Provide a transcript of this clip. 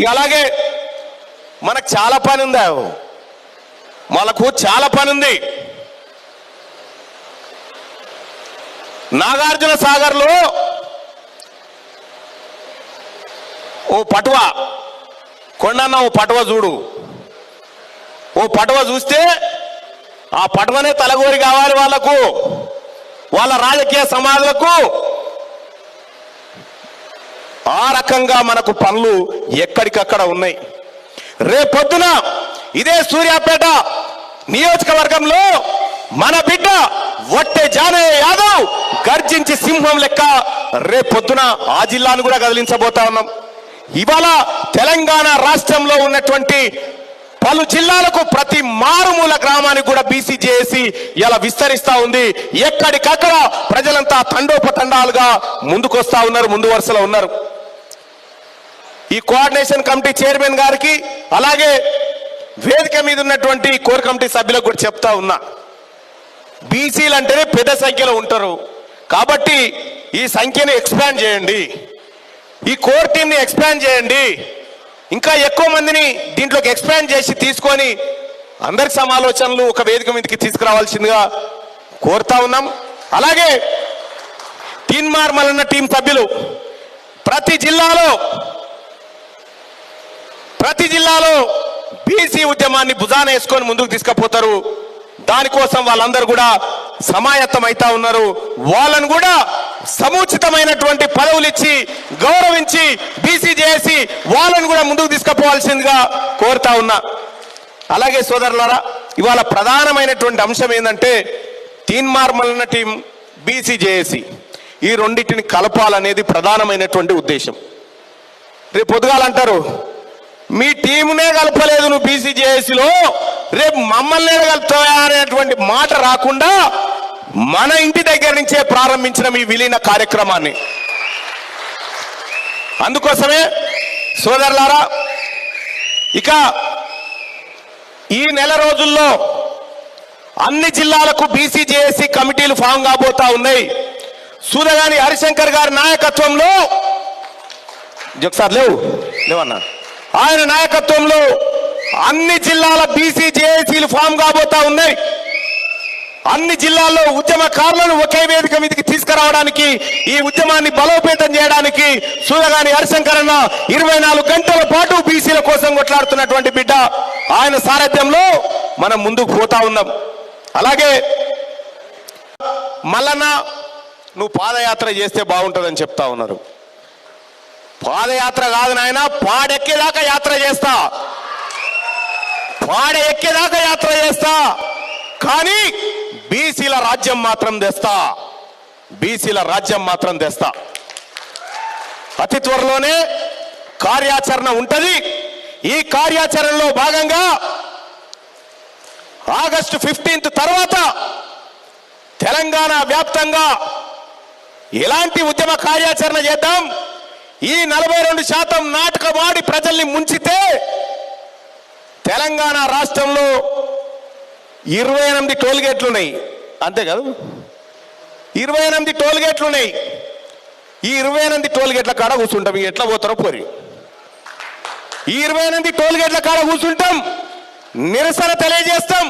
ఇక అలాగే మనకు చాలా పని ఉందా. మనకు చాలా పని ఉంది. నాగార్జున సాగర్లో ఓ పటువ కొండన్న ఓ పటువ చూడు. ఓ పటువ చూస్తే ఆ పటువనే తలగోరి కావాలి వాళ్ళకు వాళ్ళ రాజకీయ సమాధులకు ఆ రకంగా మనకు పనులు ఎక్కడికక్కడ ఉన్నాయి. రేపొద్దున ఇదే సూర్యాపేట నియోజకవర్గంలో మన బిడ్డ వట్టే జానయ్య యాదవ్ గర్జించి సింహం లెక్క రేపొద్దున ఆ జిల్లాను కూడా కదిలించబోతా ఉన్నాం. ఇవాళ తెలంగాణ రాష్ట్రంలో ఉన్నటువంటి పలు జిల్లాలకు ప్రతి మారుమూల గ్రామానికి కూడా బీసీ చేసి ఇలా విస్తరిస్తా ఉంది. ఎక్కడికక్కడ ప్రజలంతా తండోపతండాలుగా ముందుకొస్తా ఉన్నారు ముందు వరుసలో ఉన్నారు. ఈ కోఆర్డినేషన్ కమిటీ చైర్మన్ గారికి అలాగే వేదిక మీద ఉన్నటువంటి కోర్ కమిటీ సభ్యులకు కూడా చెప్తా ఉన్నా. బీసీలు అంటేనే పెద్ద సంఖ్యలో ఉంటారు. కాబట్టి ఈ సంఖ్యను ఎక్స్పాండ్ చేయండి. ఈ కోర్ టీంని ఎక్స్పాండ్ చేయండి. ఇంకా ఎక్కువ మందిని దీంట్లోకి ఎక్స్పాండ్ చేసి తీసుకొని అందరి సమాలోచనలు ఒక వేదిక మీదకి తీసుకురావాల్సిందిగా కోరుతా ఉన్నాం. అలాగే టీన్ మార్మల్ అన్న టీం సభ్యులు ప్రతి జిల్లాలో ప్రతి జిల్లాలో బీసీ ఉద్యమాన్ని భుజాన వేసుకొని ముందుకు తీసుకుపోతారు. దానికోసం వాళ్ళందరూ కూడా సమాయత్తం అవుతా ఉన్నారు. వాళ్ళను కూడా సముచితమైనటువంటి పదవులు ఇచ్చి గౌరవించి బీసీ చేసి వాళ్ళను కూడా ముందుకు తీసుకుపోవాల్సిందిగా కోరుతా ఉన్నా. అలాగే సోదరులారా ఇవాళ ప్రధానమైనటువంటి అంశం ఏంటంటే తీన్మార్ టీం బీసీ జేఏసీ ఈ రెండింటిని కలపాలనేది ప్రధానమైనటువంటి ఉద్దేశం. రేపు పొద్దుగాలంటారు మీ టీమునే కలపలేదు నువ్వు బీసీజేఏసీలో. రేపు మమ్మల్ని కలుపుతావా అనేటువంటి మాట రాకుండా మన ఇంటి దగ్గర నుంచే ప్రారంభించిన మీ విలీన కార్యక్రమాన్ని. అందుకోసమే సోదరులారా ఇక ఈ నెల రోజుల్లో అన్ని జిల్లాలకు బీసీజేఏసీ కమిటీలు ఫామ్ కాబోతా ఉన్నాయి. సూర్యగాని హరిశంకర్ గారి నాయకత్వంలో ఒకసారి లేవు లేవన్నా? ఆయన నాయకత్వంలో అన్ని జిల్లాల బీసీ జేఏసీలు ఫామ్ కాబోతా ఉన్నాయి. అన్ని జిల్లాల్లో ఉద్యమకారులను ఒకే వేదిక మీదకి తీసుకురావడానికి ఈ ఉద్యమాన్ని బలోపేతం చేయడానికి సూరగాని హరిశంకరన్న ఇరవై నాలుగు గంటల పాటు బీసీల కోసం కొట్లాడుతున్నటువంటి బిడ్డ ఆయన సారథ్యంలో మనం ముందుకు పోతా ఉన్నాం. అలాగే మల్లన్న నువ్వు పాదయాత్ర చేస్తే బాగుంటుందని చెప్తా ఉన్నారు. పాదయాత్ర కాదు నాయన పాడెక్కేదాకా యాత్ర చేస్తా. పాడ ఎక్కేదాకా యాత్ర చేస్తా. కానీ బీసీల రాజ్యం మాత్రం తెస్తా. బీసీల రాజ్యం మాత్రం తెస్తా. అతి త్వరలోనే కార్యాచరణ ఉంటుంది. ఈ కార్యాచరణలో భాగంగా ఆగస్టు ఫిఫ్టీన్త్ తర్వాత తెలంగాణ వ్యాప్తంగా ఎలాంటి ఉద్యమ కార్యాచరణ చేద్దాం? ఈ నలభై రెండు శాతం నాటకమాడి ప్రజల్ని ముంచితే తెలంగాణ రాష్ట్రంలో ఇరవై ఎనిమిది టోల్గేట్లు ఉన్నాయి అంతే కాదు? ఇరవై ఎనిమిది టోల్గేట్లు ఉన్నాయి ఈ ఇరవై ఎనిమిది టోల్గేట్ల కాడ కూర్చుంటాం. ఇక ఎట్లా పోతారో పోరి. ఈ ఇరవై ఎనిమిది టోల్గేట్ల కాడ కూర్చుంటాం. నిరసన తెలియజేస్తాం.